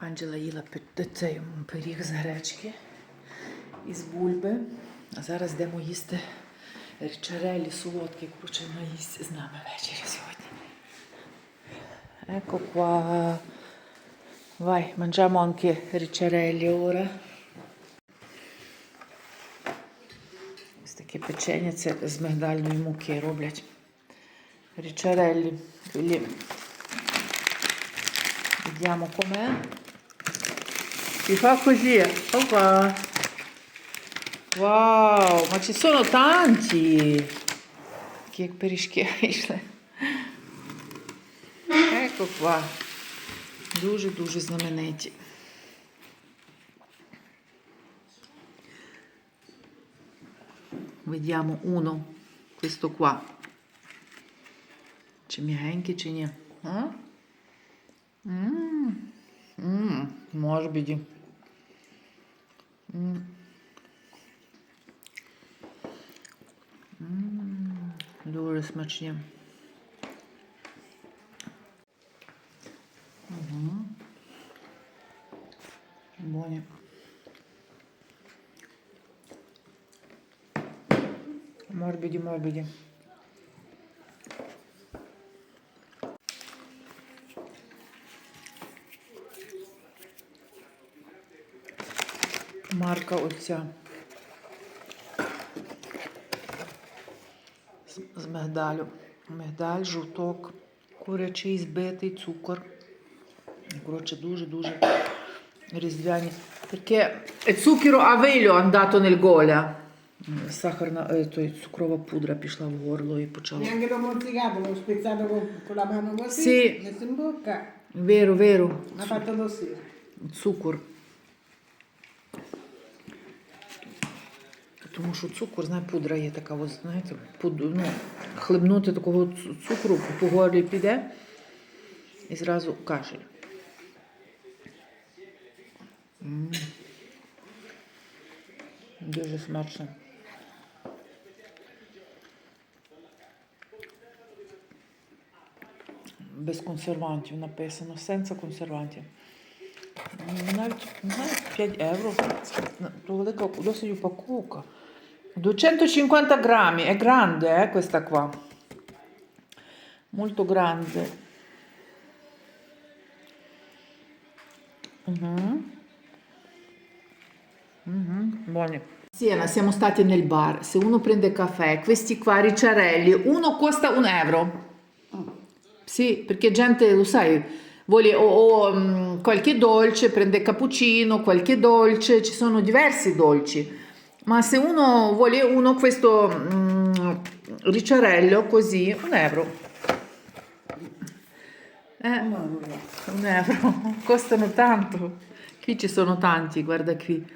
Анджела їла цей пиріг з гречки із бульби. А зараз йдемо їсти річарелі солодкі. Коротше, вона з нами ввечері сьогодні. Ecco qua. Vai, mangiamo anche ricciarelli. Ось таке печення, це з мигдальної муки роблять. Річареллі. Vediamo com'è. Fa così. Oppa. Wow, ma ci sono tanti. Che пиріжки вийшли. Ecco qua. Дуже-дуже знамениті. Vediamo uno, questo qua. Чи м'ягенький, чи ні? А? М, м, Морбіді. М. М, Дуже смачні. Угу. Боні. Морбіді, морбіді. Марка оця. З, мигдалю. Мигдаль, жовток, курячий збитий, цукор. Коротше, дуже-дуже різдвяні. Zucchero a velo è andato nel gola. Сахарна, е, той, цукрова пудра пішла в горло і почала. Neanche l'ho mozzicato, l'ho spezzato con, con la mano così, Sì. messo in bocca, Vero, vero. mi ha fatto così. Цукор. Тому що цукор, знає, пудра є така, ось, знаєте, пуд, ну, хлебнути такого цукру по горлі піде і зразу кашель. Дуже смачно. Без консервантів написано, сенса консервантів. Ну, Навіть не 5 євро. То велика досить упаковка. 250 grammi, è grande eh, questa qua. Molto grande. Mhm. Mhm, Buoni. Siena, siamo stati nel bar. Se uno prende caffè, questi qua ricciarelli, uno costa un euro. Sì, perché gente, lo sai, vuole o, o, mm, qualche dolce, prende cappuccino, qualche dolce, ci sono diversi dolci. Ma se uno vuole uno, questo mm, ricciarello così, un euro. Eh, un euro, costano tanto. Qui ci sono tanti, guarda qui.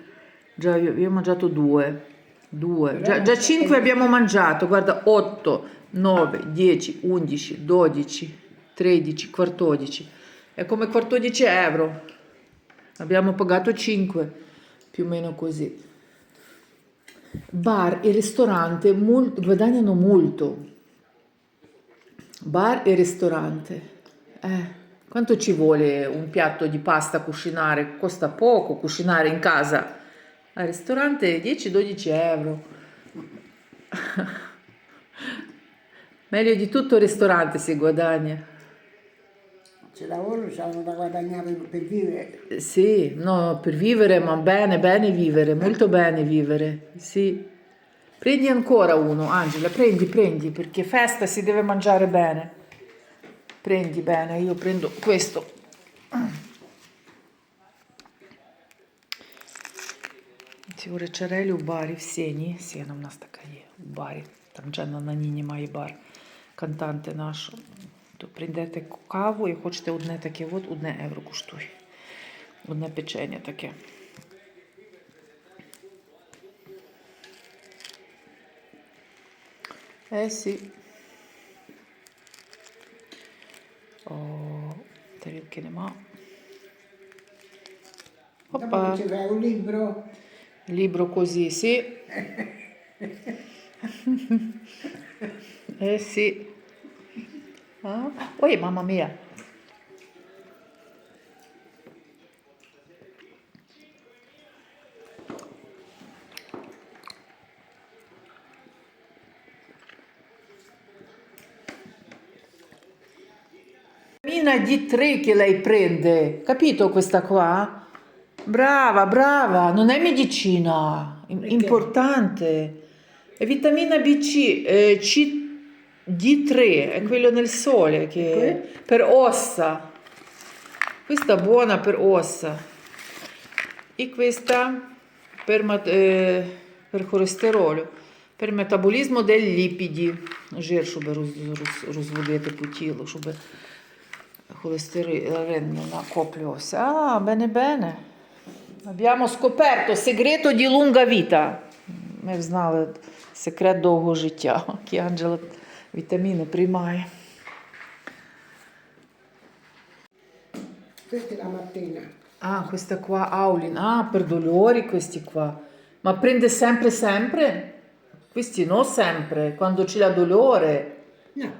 Già io, io ho mangiato due. Due. Già, già cinque abbiamo mangiato. Guarda, 8, 9, 10, 11, 12, 13, 14. È come 14 euro. Abbiamo pagato 5, più o meno così. Bar e ristorante mol- guadagnano molto. Bar e ristorante. Eh, quanto ci vuole un piatto di pasta cucinare? Costa poco cucinare in casa. Al ristorante 10-12 euro. Meglio di tutto il ristorante si guadagna Se lavoro c'hanno da guadagnare per, per vivere. Eh, Sì, no, per vivere, ma bene, bene vivere, molto bene vivere, sì. Prendi ancora uno, Angela, prendi, prendi, perché festa si deve mangiare bene. Prendi bene, io prendo questo. Ці речарелі у барі в Сені. Сіна в нас така є у барі. Там Дженна на Ніні має бар. Кантанти нашу. То прийдете каву і хочете одне таке, от одне євро коштує. Одне печення таке. Е, сі. О, тарілки нема. Опа. libro, Libro così, sì. eh sì. Ah? Oi, mamma mia! Mina di tre che lei prende, capito questa qua? Brava, brava, non è medicina, importante. È vitamina BC, eh, C3. D3, è quello nel sole che per ossa. Questa è buona per ossa. E questa per, eh, per colesterолю, per метаболізму дei ліпіді, жир, щоб роз- роз- розводити по тілу, щоб холестерин не накоплювався. А, bene bene. Abbiamo scoperto segreto di lunga vita. Ми знали секрет довгого життя, Анджела вітаміни приймає. Questa è la mattina. Ah, questa qua, Aulin. Ah, per dolori questi qua. Ma prende sempre, sempre? Questi no sempre, quando c'è la dolore. No,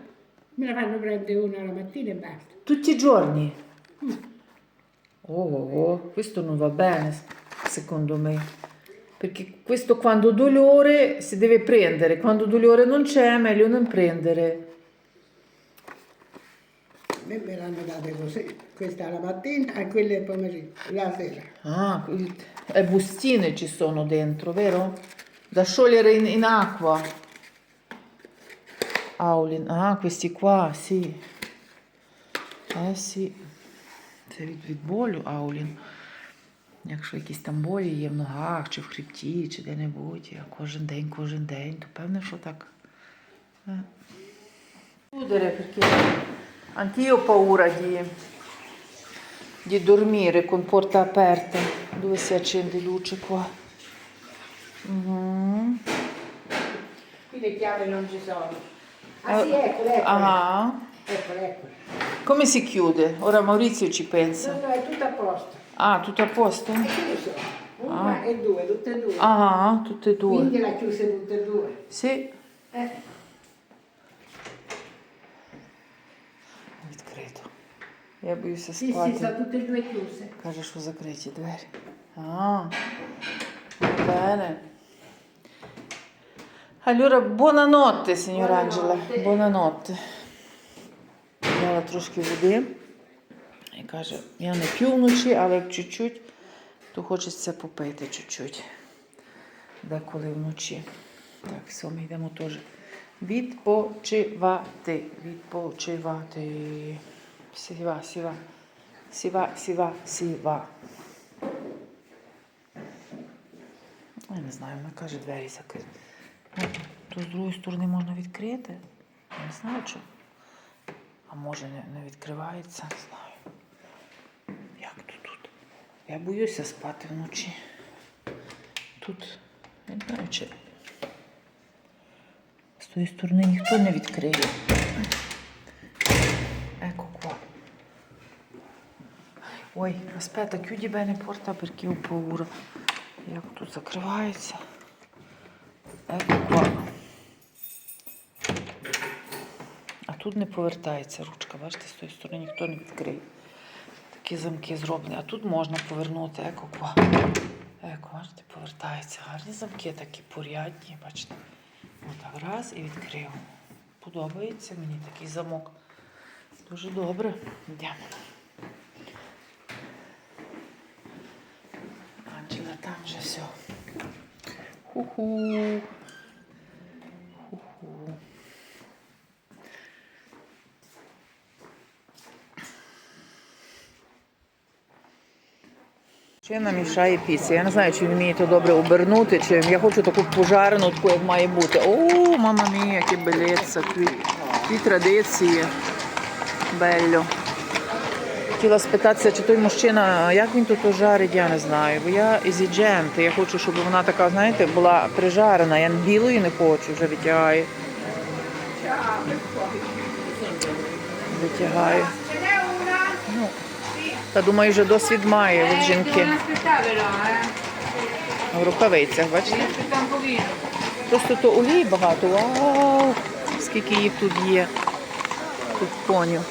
me la fanno prendere una la mattina e basta. Tutti i giorni. Oh, oh, oh, questo non va bene, secondo me. Perché questo quando dolore si deve prendere, quando dolore non c'è è meglio non prendere. A me me l'hanno data così. Questa la mattina e quella il pomeriggio, la sera. Ah, il- e bustine ci sono dentro, vero? Da sciogliere in, in acqua. Aulin, ah, questi qua, sì. Eh sì. Це від, від болю Аулін. Якщо якісь там болі є в ногах, чи в хребті, чи де-небудь, а кожен день, кожен день, то певне, що так. Eh. Chiudere perché anch'io ho paura di, di dormire con porta aperta. Dove si accende luce qua? Mhm. Qui le chiavi non ci sono. Eh, Ah sì, eccole, eccole. Ah, Eccole, eccole. come si chiude? Ora Maurizio ci pensa. No, no, è tutto a posto. Ah, tutto a posto? E. Una Ah. e due, tutte e due. Ah, tutte e due. Quindi l'ha chiuse tutte e due. Sì, Eh. відкрито. Я боюся Sì, sì, sono tutte e due chiuse. Каже, що закриті двері. А, bene. Allora, buonanotte, signora Angela. Buonanotte. Buonanotte. Взяла трошки води і каже, я не п'ю вночі, але як чуть-чуть, то хочеться попити чуть-чуть. Деколи вночі. Так, все, ми йдемо теж відпочивати. Відпочивати. Сіва, сіва. Сіва, сіва, сіва. Я не знаю, вона каже, двері закриті. Ну, то з другої сторони можна відкрити. Я не знаю, чи. А може не, не відкривається, не знаю. Я боюся спати вночі. Тут, не знаю, чи з тої сторони ніхто не відкриє. Еко qua. Ой, chiudi bene porta perché ho paura. Як тут закривається. Еко qua. А тут не повертається ручка, бачите, з тої сторони ніхто не відкриє. Такі замки зроблені. А тут можна повернути еко. Еко, бачите, повертається. Гарні замки такі порядні, бачите. Отак раз і відкрив. Подобається мені такий замок. Дуже добре. Йдемо. Анджела там вже все. Ху-ху. Ще намішає піцу. Я не знаю, чи ви вмієте добре обернути, чи я хочу таку пожарену, таку, як має бути. О, мама мія, яке белеться, які, які традиції. Белло. Хотіла спитатися, чи той мужчина, як він тут жарить, я не знаю. Бо я ізіджент, я хочу, щоб вона така, знаєте, була прижарена. Я білої не хочу, вже витягаю. Витягаю. Ну, та думаю, вже досвід має від жінки. В рукавицях, бачите? Просто то олії багато. Вау! Скільки їх тут є. Тут коню.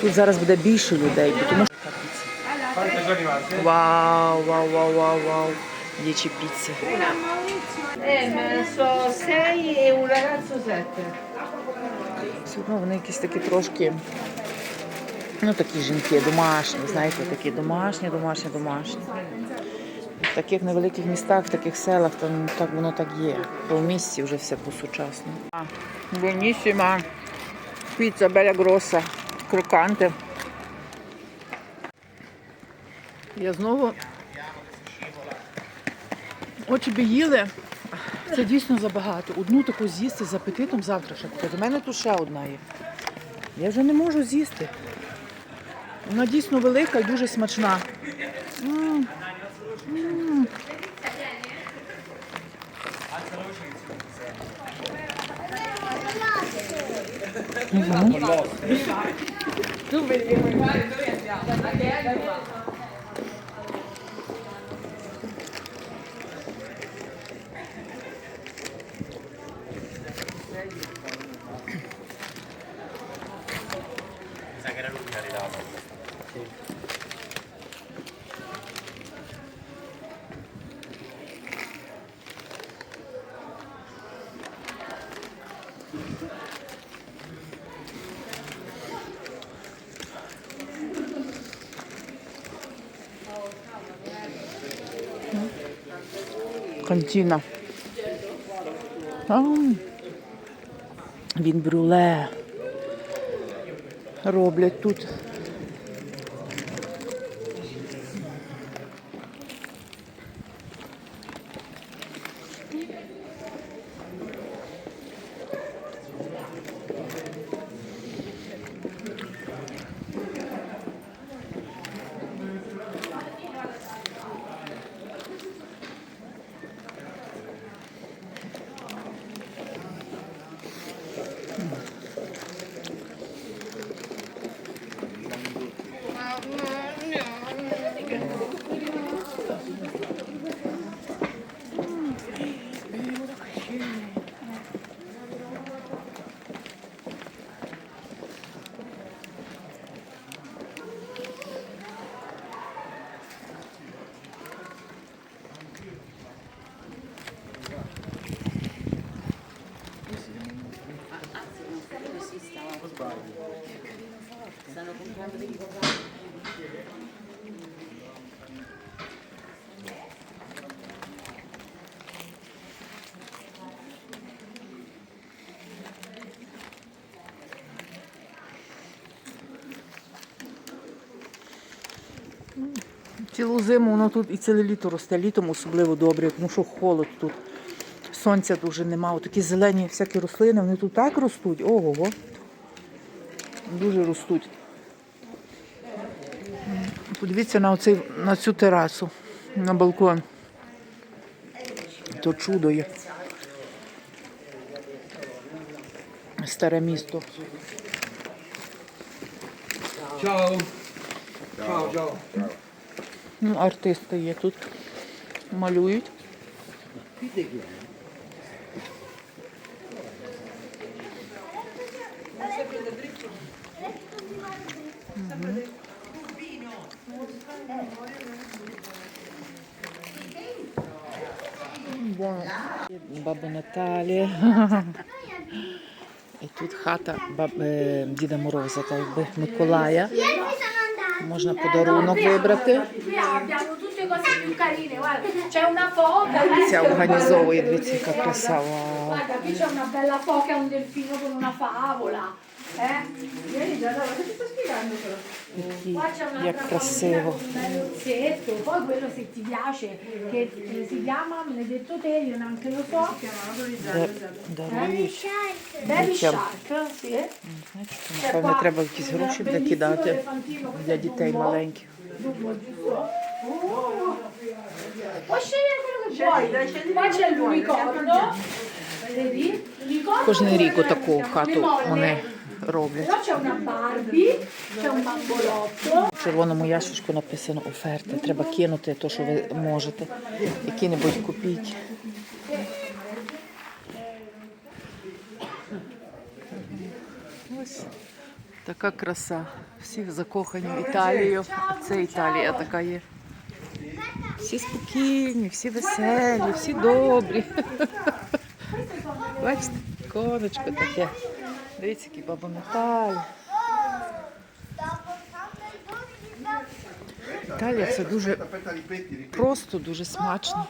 Тут зараз буде більше людей, тому що. Вау, вау, вау, вау, вау. Дічі піци. Eh, ma so sei e un ragazzo. Все одно вони якісь такі трошки. Ну, такі жінки, домашні, знаєте, такі домашні, домашні, домашні. В таких невеликих містах, в таких селах, там так воно так є. Бо в місті вже все по-сучасному. Buonissima pizza bella grossa, кроканте. Я знову очі би їли. Це дійсно забагато. Одну таку з'їсти з апетитом завтра ще купити. У мене тут ще одна є. Я вже не можу з'їсти. Вона дійсно велика і дуже смачна. М. М. Кантіна. Він брюле. Роблять тут. Цілу зиму воно тут і ціле літо росте, літом особливо добре, тому що холод тут. Сонця дуже нема. Такі зелені всякі рослини, вони тут так ростуть. Ого. Дуже ростуть. Подивіться на, оцей, на цю терасу, на балкон. То чудо є. Старе місто. Ciao. Ciao, ciao. Ну, артисти є тут. Малюють. Баба Наталі. І тут хата е, Діда Мороза, так якби Миколая. Можна подарунок вибрати. Qui abbiamo tutte cose più carine, guarda, c'è una foca, Ця організовує, дивіться, яка краса. Вау. guarda, qui c'è una bella foca e un delfino con una favola. Eh? Vieni già, che ti sto spiegando però? Qua c'è un'altra famiglia con un bel orsetto, poi quello se ti piace, che eh, si chiama, me l'hai detto te, io neanche lo so, Да- Дарують. Baby. Shark, sì. Знаєте, C'è Напевно, треба якісь гроші буде кидати для дітей маленьких. Dumbo, giusto? Con рік отаку хату вони роблять. В червоному ящичку написано оферти. Треба кинути те, що ви можете. Які-небудь купіть. Ось така краса. Всі закохані в Італію. Це Італія така є. Всі спокійні, всі веселі, всі добрі. Бачите, конечко таке. Дивіться, які баба Наталя. Італія це дуже просто, дуже смачно.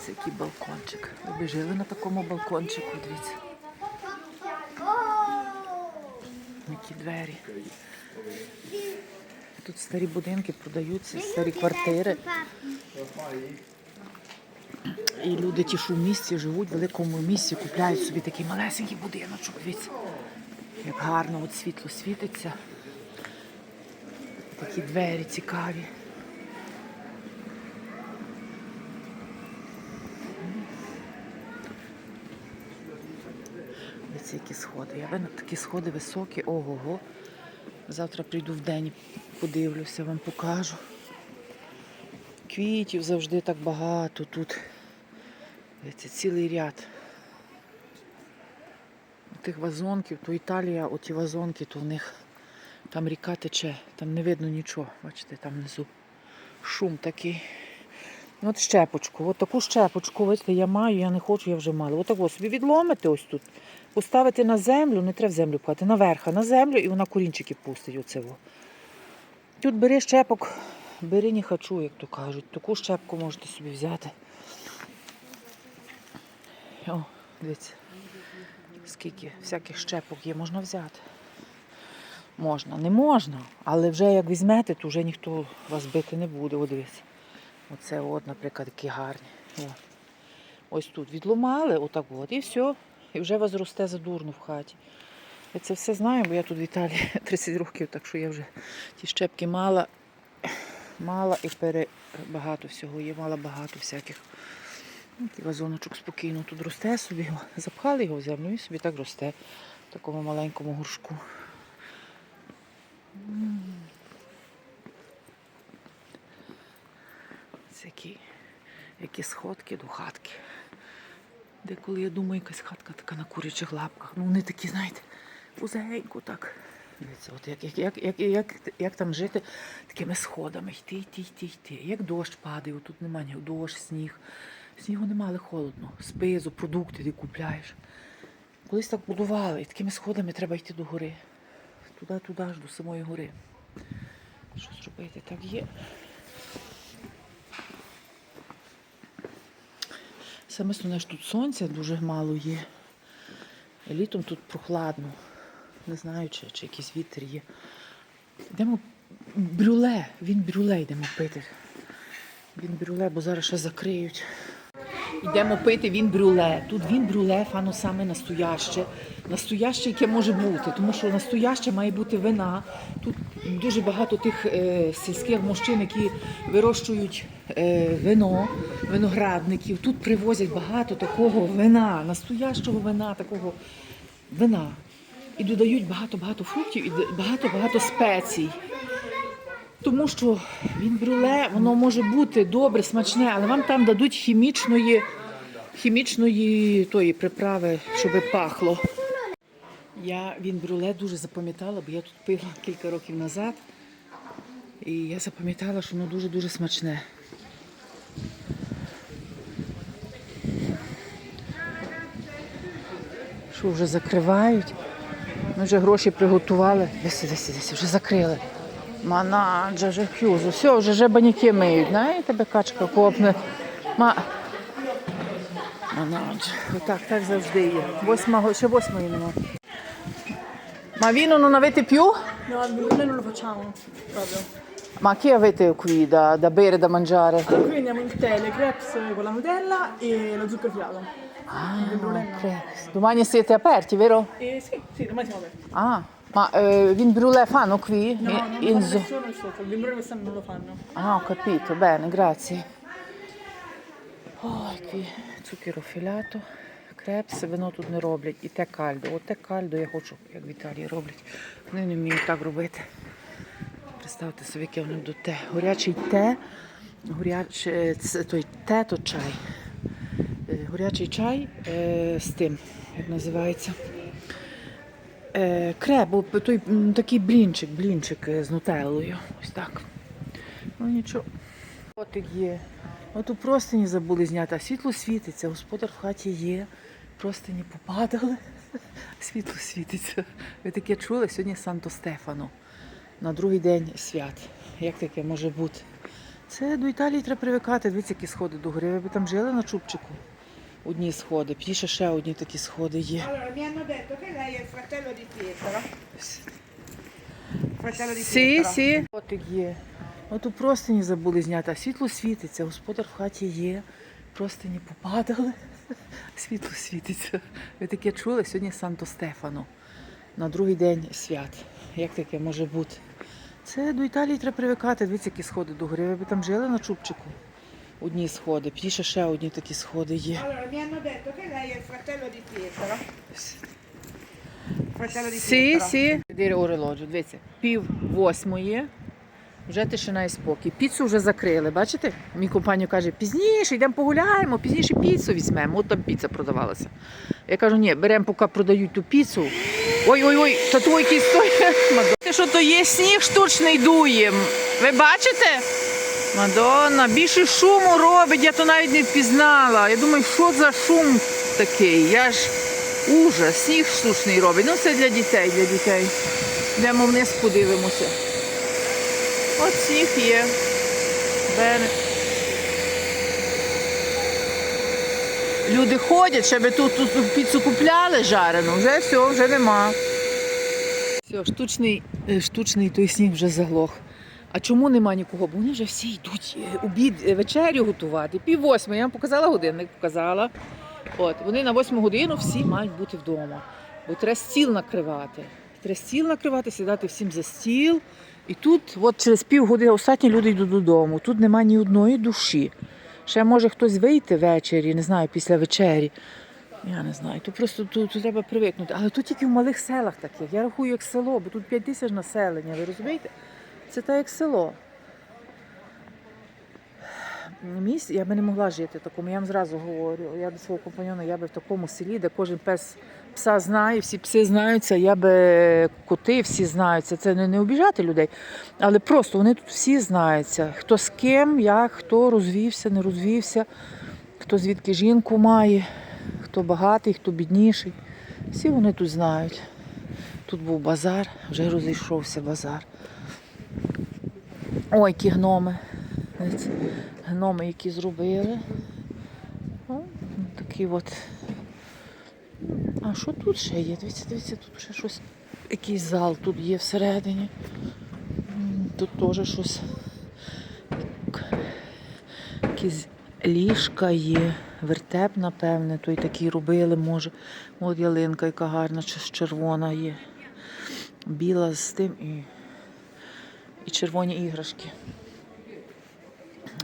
Це який балкончик. Ви жили на такому балкончику, дивіться. Які двері. Тут старі будинки продаються, старі квартири. І люди ті, що в місті живуть, в великому місті, купляють собі такий малесенький будиночок. Дивіться, як гарно от світло світиться. Такі двері цікаві. Дивіться, які сходи. Я видно, такі сходи високі, ого-го. Завтра прийду в день, подивлюся, вам покажу. Квітів завжди так багато тут. Це цілий ряд. Тих вазонків, то Італія, оті вазонки, то в них там ріка тече, там не видно нічого. Бачите, там внизу шум такий. От щепочку, от таку щепочку, бачите, я маю, я не хочу, я вже мала. От так собі відломити ось тут, поставити на землю, не треба в землю пхати, наверх, на землю і вона корінчики пустить оце. Тут бери щепок, бери не хочу, як то кажуть. Таку щепку можете собі взяти. О, дивіться, скільки всяких щепок є, можна взяти. Можна, не можна, але вже як візьмете, то вже ніхто вас бити не буде. О, дивіться. Оце от, наприклад, такі гарні. О. Ось тут відломали, отак от, і все. І вже вас росте задурно в хаті. Я це все знаю, бо я тут в Італії 30 років, так що я вже ті щепки мала, мала і пере багато всього є, мала багато всяких. Такий вазоночок спокійно тут росте собі. Запхали його в землю і собі так росте в такому маленькому горшку. М. Які, які сходки до хатки. Деколи я думаю, якась хатка така на курячих лапках. Ну вони такі, знаєте, вузенько так. Дивіться, от як, як, як, як, як, як там жити такими сходами, йти, йти, йти, йти. Як дощ падає, тут немає ні дощ, сніг. Снігу немає, але холодно. Спизу, продукти ти купляєш. Колись так будували, і такими сходами треба йти до гори. Туди-туди аж до самої гори. Що зробити? Так є. Саме основне, що тут сонця дуже мало є. Літом тут прохладно. Не знаю, чи, чи якийсь вітер є. Йдемо брюле, він брюле йдемо пити. Він брюле, бо зараз ще закриють. Йдемо пити він брюле. Тут він брюле, фану саме настояще. Настояще, яке може бути, тому що настояще має бути вина. Тут дуже багато тих е, сільських мужчин, які вирощують е, вино, виноградників. Тут привозять багато такого вина, настоящого вина, такого вина. І додають багато-багато фруктів і багато-багато спецій. Тому що він брюле, воно може бути добре, смачне, але вам там дадуть хімічної, хімічної тої приправи, щоб пахло. Я він брюле дуже запам'ятала, бо я тут пила кілька років назад. І я запам'ятала, що воно дуже-дуже смачне. Що вже закривають? Ми вже гроші приготували. Десь, десь, десь, вже закрили. Манаджа, вже хюзу. Все, вже жебаніки миють. Знаєте, тебе качка копне. Ма... Манаджа. Отак, так завжди є. Восьма, ще восьмої нема. Ma vino non avete più? No, noi non lo facciamo proprio. Ma che avete qui da, da bere, da mangiare? Qui andiamo in tè, le crepes con la Nutella e lo zucchero filato. Ah, ok. Domani siete aperti, vero? E sì, sì, domani siamo aperti. Ah, ma eh, vin fanno qui? No, non In- lo in fanno zo- nessuno il sotto, il quest'anno non lo fanno. Ah, ho capito, bene, grazie. Ой, qui zucchero filato, крепс, вино тут не роблять. І те кальдо. От те кальдо я хочу, як в роблять. Вони не вміють так робити. Представте собі, яке вони до те. Горячий те, горяче, це, той те, то чай. Е, Горячий чай е, з тим, як називається. Е, креб, той такий блінчик, блінчик е, з нутеллою. Ось так. Ну нічого. Котик є. От у простині забули зняти, а світло світиться, господар в хаті є. Простині попадали. Світло світиться. Ви таке чули? Сьогодні Санто Стефано. На другий день свят. Як таке може бути? Це до Італії треба привикати. Дивіться, які сходи до гори. Ви б там жили на чубчику. Одні сходи, пізніше ще одні такі сходи є. Сі, сі. Котик є. От у простині забули зняти, а світло світиться, господар в хаті є. Простині попадали. Світло світиться. Ви таке чули? Сьогодні Санто Стефано. На другий день свят. Як таке може бути? Це до Італії треба привикати. Дивіться, які сходи до гори. Ви б там жили на чубчику. Одні сходи, пізніше ще одні такі сходи є. Сі, сі. Дивіться, пів восьмої. Вже тишина і спокій. Піцу вже закрили, бачите? Мій компанію каже, пізніше йдемо погуляємо, пізніше піцу візьмемо. От там піца продавалася. Я кажу, ні, беремо, поки продають ту піцу. Ой-ой-ой, та стоїть. Мадонна, що то є сніг штучний дує. Ви бачите? Мадонна, більше шуму робить, я то навіть не впізнала. Я думаю, що за шум такий? Я ж ужас, сніг штучний робить. Ну це для дітей, для дітей. Йдемо вниз, подивимося. От сніг є. Люди ходять, щоб тут, тут, тут піцу купляли жарену. Вже все, вже нема. Все, штучний, е, штучний той сніг вже заглох. А чому нема нікого? Бо вони вже всі йдуть е, обід, е, вечерю готувати. Пів восьми, я вам показала годинник, показала. От, вони на восьму годину всі мають бути вдома. Бо треба стіл накривати. Треба стіл накривати, сідати всім за стіл. І тут, от через півгодини, останні люди йдуть додому. Тут немає ні одної душі. Ще може хтось вийти ввечері, не знаю, після вечері. Я не знаю. Тут просто тут треба привикнути. Але тут тільки в малих селах таких. Я рахую як село, бо тут 5 тисяч населення, ви розумієте? Це так як село. Місць я би не могла жити в такому. Я вам зразу говорю. Я до свого компаньона, я би в такому селі, де кожен пес пса знає, всі пси знаються, я би коти всі знаються. Це не, не обіжати людей, але просто вони тут всі знаються. Хто з ким, як, хто розвівся, не розвівся, хто звідки жінку має, хто багатий, хто бідніший. Всі вони тут знають. Тут був базар, вже розійшовся базар. Ой, які гноми. Гноми, які зробили. О, такі от. А що тут ще є? Дивіться, дивіться, тут ще щось. Якийсь зал тут є всередині. Тут теж щось. Якісь ліжка є, вертеп, напевне, той такий робили, може. От ялинка, яка гарна, чи червона є. Біла з тим і, і червоні іграшки.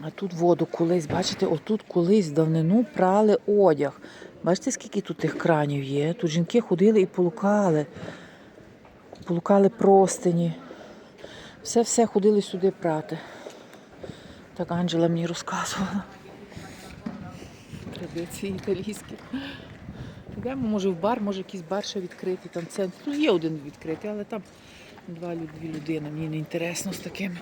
А тут воду колись, бачите, отут колись давнину прали одяг. Бачите, скільки тут тих кранів є? Тут жінки ходили і полукали. Полукали простині. Все-все ходили сюди прати. Так Анджела мені розказувала. Традиції італійські. Йдемо, може, в бар, може якийсь бар ще відкритий, там центр. Тут є один відкритий, але там два дві людини. Мені не інтересно з такими.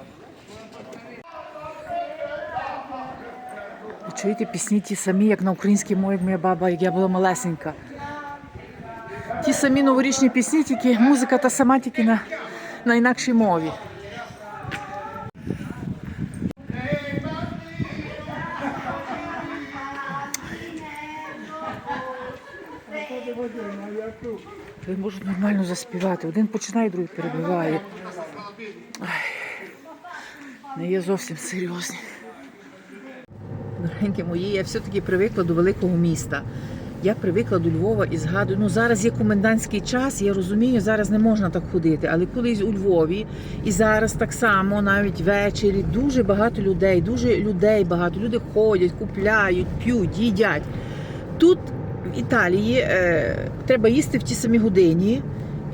Чуєте пісні ті самі, як на українській мові, моя баба, як я була малесенька. Ті самі новорічні пісні, тільки музика та сама, тільки на, на інакшій мові. Ви можуть нормально заспівати. Один починає, другий перебиває. Ай, не є зовсім серйозні. Дорогенькі мої, я все-таки привикла до великого міста. Я привикла до Львова і згадую, ну зараз є комендантський час, я розумію, зараз не можна так ходити. Але колись у Львові і зараз так само, навіть ввечері, дуже багато людей, дуже людей багато. Люди ходять, купляють, п'ють, їдять. Тут в Італії е, треба їсти в ті самі годині.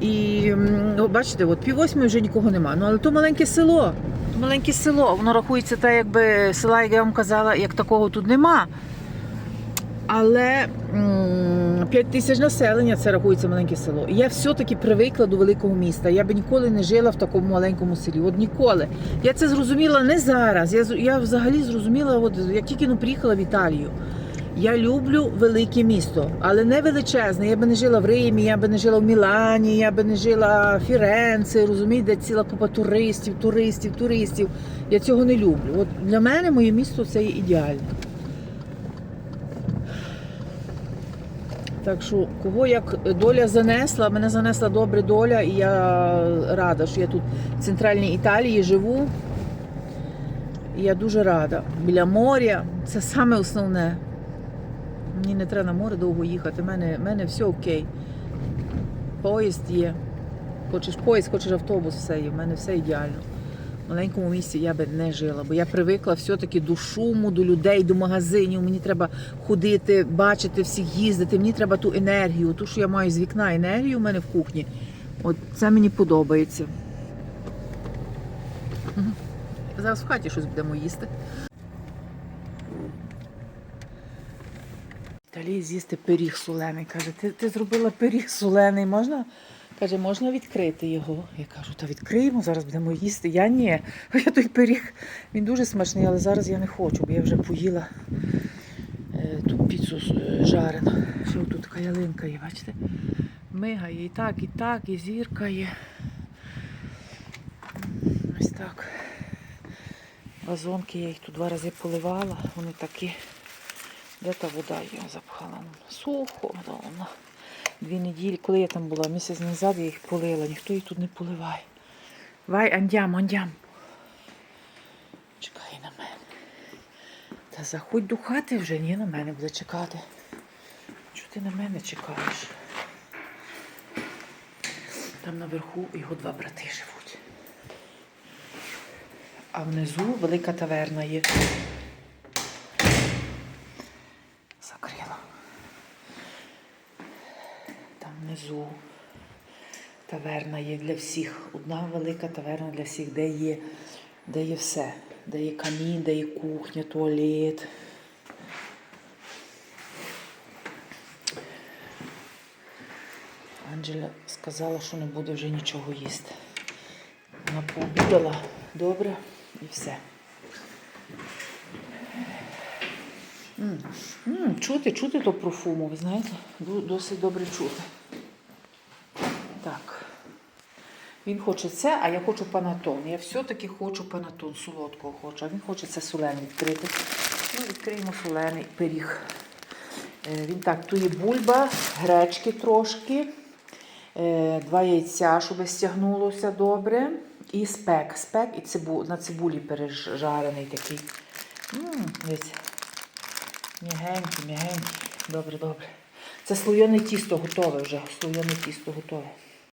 І м, бачите, от пів восьмої вже нікого нема. Ну але то маленьке село. То маленьке село. Воно рахується так, якби села, як я вам казала, як такого тут нема. Але 5 тисяч населення це рахується маленьке село. І я все-таки привикла до великого міста. Я би ніколи не жила в такому маленькому селі. От ніколи. Я це зрозуміла не зараз. Я, я взагалі зрозуміла, от, як тільки ну, приїхала в Італію. Я люблю велике місто, але не величезне. Я би не жила в Римі, я би не жила в Мілані, я би не жила в Фіренце, розумієте, ціла купа туристів, туристів, туристів. Я цього не люблю. От для мене моє місто це є ідеальне. Так що, кого як доля занесла, мене занесла добре доля, і я рада, що я тут в центральній Італії живу. І я дуже рада. Біля моря це саме основне. Мені не треба на море довго їхати. У мене, в мене все окей. Поїзд є. Хочеш поїзд, хочеш автобус, все є. У мене все ідеально. В маленькому місті я би не жила, бо я привикла все-таки до шуму, до людей, до магазинів. Мені треба ходити, бачити всіх їздити. Мені треба ту енергію, ту, що я маю з вікна енергію у мене в кухні. От це мені подобається. Зараз в хаті щось будемо їсти. Далі з'їсти пиріг солений. Каже, ти, ти зробила пиріг солений, можна? Каже, можна відкрити його. Я кажу, та відкриємо, зараз будемо їсти. Я ні. Я той пиріг, він дуже смачний, але зараз я не хочу, бо я вже поїла е, ту піцу е, жарену. Що тут така ялинка є, бачите? Мигає і так, і так, і зіркає. Ось так. Вазонки я їх тут два рази поливала, вони такі. Де та вода я запхала? Сухо, вона. Дві неділі, коли я там була, місяць назад я їх полила, ніхто їх тут не поливає. Вай, андям, андям. Чекай на мене. Та заходь до хати вже, ні, на мене буде чекати. Чого ти на мене чекаєш? Там наверху його два брати живуть. А внизу велика таверна є. Закрила. Там внизу таверна є для всіх. Одна велика таверна для всіх, де є, де є все. Де є камін, де є кухня, туалет. Анджела сказала, що не буде вже нічого їсти. Вона пообідала добре і все. М, м, Чути, чути то профуму, ви знаєте, досить добре чути. Так. Він хоче це, а я хочу панатон. Я все-таки хочу панатон, солодкого хочу, а він хоче це солений відкрити. Ну, відкриємо солений пиріг. Е, Він так, тут є бульба, гречки трошки, е, два яйця, щоб стягнулося добре. І спек. Спек і цибу, на цибулі пережарений такий. М'ягенький, м'ягенький. Добре, добре. Це слоєне тісто готове вже. Слоєне тісто готове.